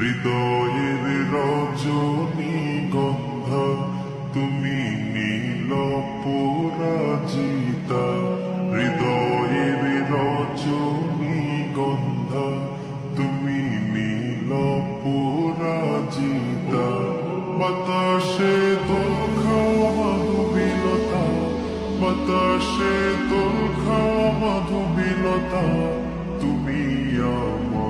হৃদয়ের রজনী গন্ধা, তুমি নীল পরাজিতা। হৃদয়ের রজনী গন্ধা, তুমি নীল পরাজিতা। বাতাসে খাওয়া মাধুবিলতা, বাতাসে খাওয়া মাধুবিলতা, তুমি আমার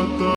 খাওয়া মাধুবিলতা বাতাস